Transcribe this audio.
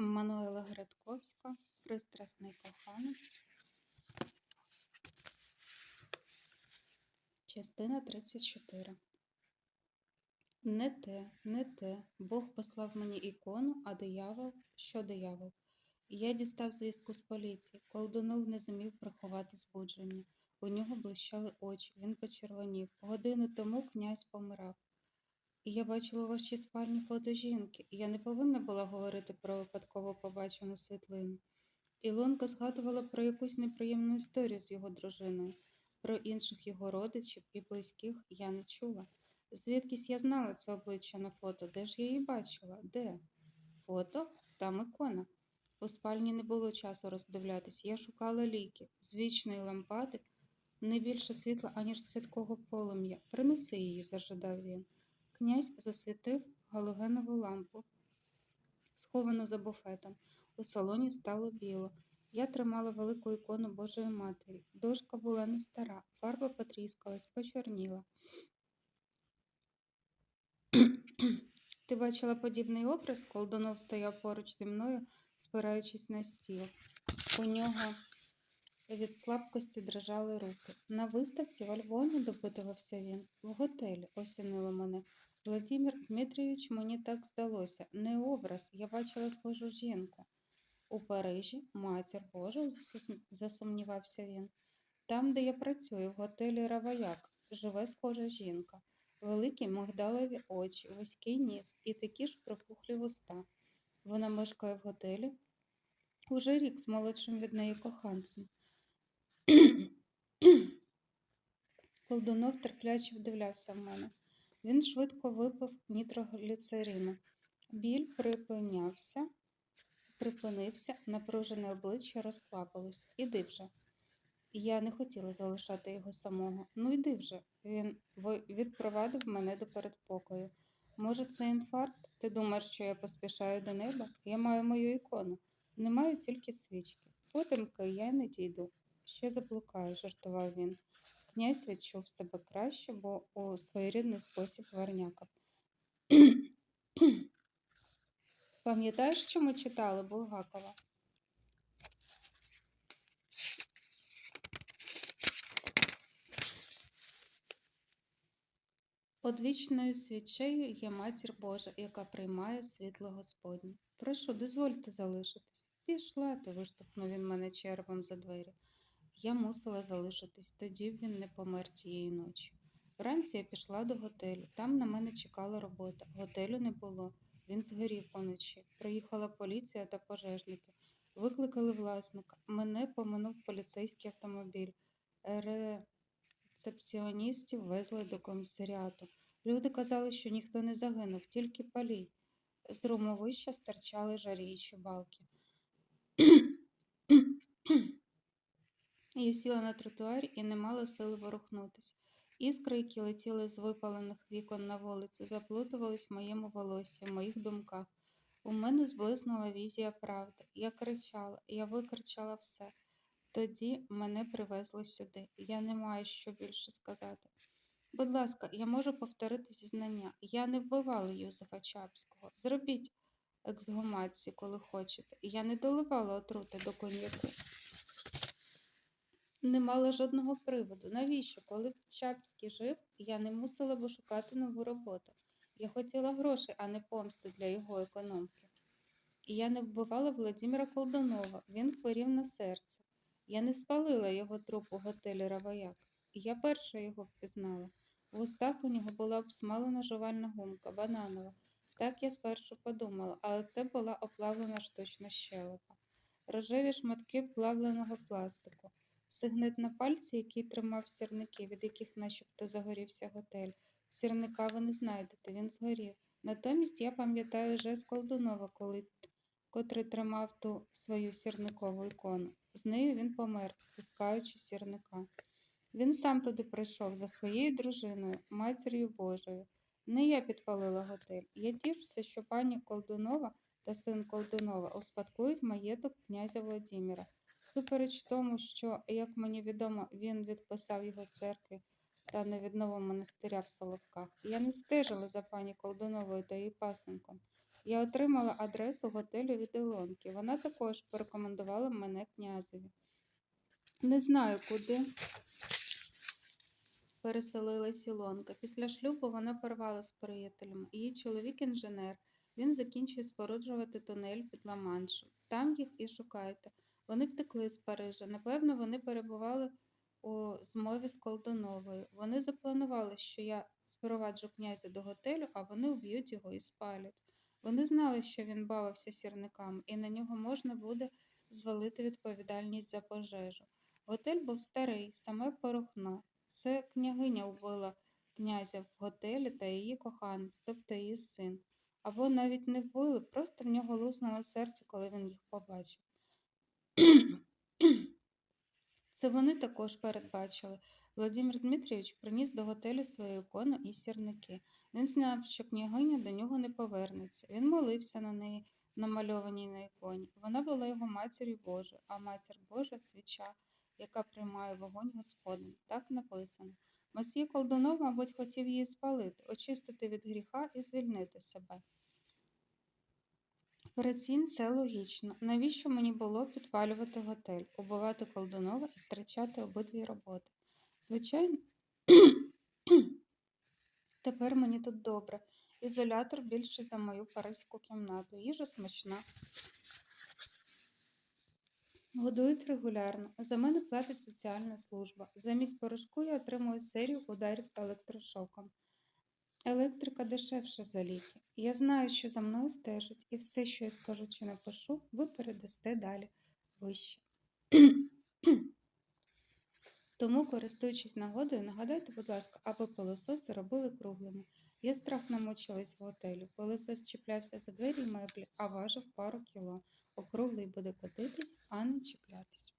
Мануела Градковська, пристрасний коханець. Частина 34. Не те, не те. Бог послав мені ікону, а диявол, що диявол? Я дістав звістку з поліції. Колдунов не зумів приховати збудження. У нього блищали очі, він почервонів. Годину тому князь помирав. Я бачила у вашій спальні фото жінки, і я не повинна була говорити про випадково побачену світлину. Ілонка згадувала про якусь неприємну історію з його дружиною. Про інших його родичів і близьких я не чула. Звідкись я знала це обличчя на фото, де ж я її бачила? Де? Фото? Там ікона. У спальні не було часу роздивлятись. Я шукала ліки з вічної лампади, не більше світла, аніж з хиткого полум'я. Принеси її, зажадав він. Князь засвітив галогенову лампу, сховану за буфетом. У салоні стало біло. Я тримала велику ікону Божої Матері. Дошка була не стара, фарба потріскалась, почорніла. Ти бачила подібний образ? Колдунов стояв поруч зі мною, спираючись на стіл. У нього від слабкості дрижали руки. На виставці в Альбоні, допитувався він, в готелі осінило мене. Владимир Дмитрійович, мені так здалося. Не образ, я бачила схожу жінку. У Парижі, матір Божа, засумнівався він. Там, де я працюю, в готелі Раваяк, живе схожа жінка. Великі мигдалеві очі, вузький ніс і такі ж припухлі вуста. Вона мешкає в готелі уже рік з молодшим від неї коханцем. Колдунов терпляче вдивлявся в мене. Він швидко випив нітрогліцерину. Біль припинявся, припинився, напружене обличчя розслабилось. Іди вже. Я не хотіла залишати його самого. Ну йди вже. Він відпровадив мене до передпокою. Може, це інфаркт? Ти думаєш, що я поспішаю до неба? Я маю мою ікону. Не маю тільки свічки. Подумки я не дійду. Ще заблукаю, жартував він. Князь відчув себе краще, бо у своєрідний спосіб варнякав. Пам'ятаєш, що ми читали Булгакова? Одвічною свічею є матір Божа, яка приймає світло Господнє. Прошу, дозвольте залишитись. Пішла ти, виштовхнув він мене червом за двері. Я мусила залишитись, тоді він не помер тієї ночі. Вранці я пішла до готелю. Там на мене чекала робота. Готелю не було. Він згорів поночі. Приїхала поліція та пожежники. Викликали власника. Мене поминув поліцейський автомобіль. Рецепціоністів везли до комісаріату. Люди казали, що ніхто не загинув, тільки палій. З румовища стирчали жаріючі балки. Я сіла на тротуарі і не мала сили ворухнутися. Іскри, які летіли з випалених вікон на вулицю, заплутувались в моєму волоссі, в моїх думках. У мене зблиснула візія правди. Я кричала, я викричала все. Тоді мене привезли сюди. Я не маю що більше сказати. Будь ласка, я можу повторити зізнання. Я не вбивала Юзефа Чапського. Зробіть ексгумацію, коли хочете. Я не доливала отрути до коньяку. Не мала жодного приводу. Навіщо? Коли б Чапський жив, я не мусила б шукати нову роботу. Я хотіла грошей, а не помсти для його економки. І я не вбивала Владимира Колдунова. Він хворів на серце. Я не спалила його труп у готелі Раваяк. І я перша його впізнала. В устах у нього була обсмалена жувальна гумка, бананова. Так я спершу подумала, але це була оплавлена штучна щелепа. Рожеві шматки плавленого пластику. Сигнет на пальці, який тримав сірники, від яких начебто загорівся готель. Сірника ви не знайдете, він згорів. Натомість я пам'ятаю жест Колдунова, коли... котрий тримав ту свою сірникову ікону. З нею він помер, стискаючи сірника. Він сам туди прийшов за своєю дружиною, матір'ю Божою. Не я підпалила готель. Я тішуся, що пані Колдунова та син Колдунова успадкують маєток князя Владимира. Супереч тому, що, як мені відомо, він відписав його церкві та невіднову монастиря в Соловках. Я не стежила за пані Колдуновою та її пасенком. Я отримала адресу готелю від Ілонки. Вона також порекомендувала мене князеві. Не знаю, куди переселилась Ілонка. Після шлюбу вона порвала з приятелями. Її чоловік інженер. Він закінчує споруджувати тунель під Ла-Маншем. Там їх і шукайте. Вони втекли з Парижа. Напевно, вони перебували у змові з Колдуновою. Вони запланували, що я спроваджу князя до готелю, а вони вб'ють його і спалять. Вони знали, що він бавився сірниками, і на нього можна буде звалити відповідальність за пожежу. Готель був старий, саме порохно. Це княгиня вбила князя в готелі та її коханець, тобто її син. Або навіть не вбили, просто в нього луснуло серце, коли він їх побачив. Це вони також передбачили. Владимир Дмитрійович приніс до готелю свою ікону і сірники. Він знав, що княгиня до нього не повернеться. Він молився на неї, намальованій на іконі. Вона була його матір'ю Божою, а матір Божа свіча, яка приймає вогонь Господень. Так написано. Мосьє Колдунов, мабуть, хотів її спалити, очистити від гріха і звільнити себе. Прицін це логічно. Навіщо мені було підпалювати готель, убивати Колдунова і втрачати обидві роботи? Звичайно, тепер мені тут добре. Ізолятор більше за мою паризьку кімнату. Їжа смачна. Годують регулярно. За мене платить соціальна служба. Замість порошку я отримую серію ударів електрошоком. Електрика дешевша за ліки. Я знаю, що за мною стежать, і все, що я скажу чи напишу, ви передасте далі вище. Тому, користуючись нагодою, нагадайте, будь ласка, аби пилососи робили круглими. Я страх намучилась в готелі. Пилосос чіплявся за двері й меблі, а важив пару кіло. Округлий буде котитись, а не чіплятись.